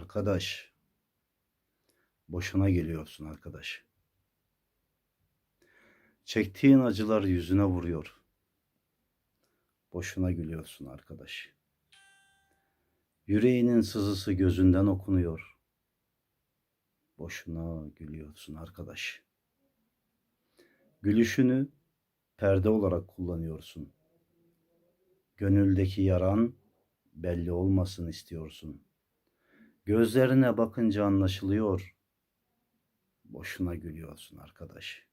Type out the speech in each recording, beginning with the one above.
arkadaş. Boşuna geliyorsun arkadaş. Çektiğin acılar yüzüne vuruyor. Boşuna gülüyorsun arkadaş. Yüreğinin sızısı gözünden okunuyor. Boşuna gülüyorsun arkadaş. Gülüşünü perde olarak kullanıyorsun. Gönüldeki yaran belli olmasın istiyorsun. Gözlerine bakınca anlaşılıyor. Boşuna gülüyorsun arkadaş.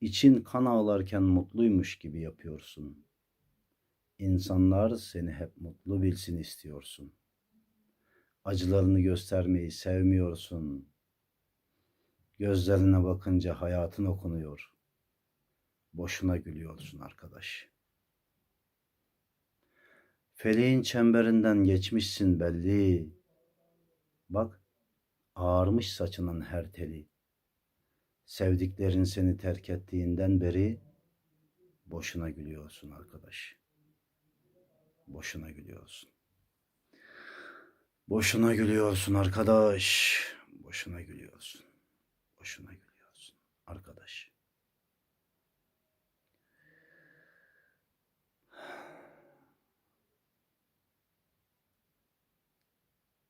İçin kan ağlarken mutluymuş gibi yapıyorsun. İnsanlar seni hep mutlu bilsin istiyorsun. Acılarını göstermeyi sevmiyorsun. Gözlerine bakınca hayatın okunuyor. Boşuna gülüyorsun arkadaş. Feleğin çemberinden geçmişsin belli. Bak, ağarmış saçının her teli. Sevdiklerin seni terk ettiğinden beri boşuna gülüyorsun arkadaş. Boşuna gülüyorsun. Boşuna gülüyorsun arkadaş. Boşuna gülüyorsun. Boşuna gülüyorsun arkadaş.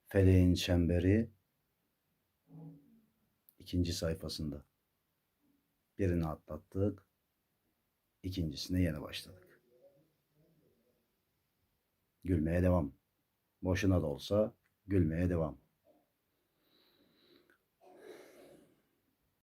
Feleğin çemberi ikinci sayfasında. Birini atlattık. İkincisine yeni başladık. Gülmeye devam. Boşuna da olsa gülmeye devam.